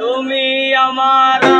তুমি আমার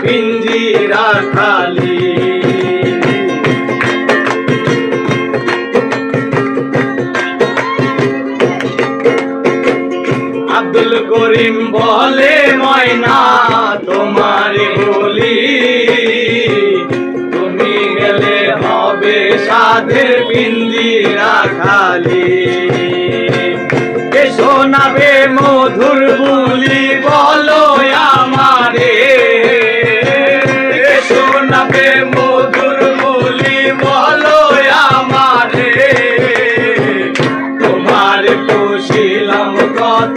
পিঞ্জিরা খালি আব্দুল করিম বলে ময়না তোমার বলি তুমি গেলে হবে সাধের পিন্দিরা খালি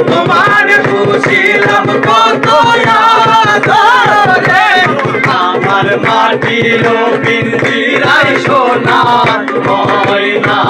তোমার খুশি খুশিলাম কত আদরে? আমার মাটির পিঞ্জিরাই সোনা না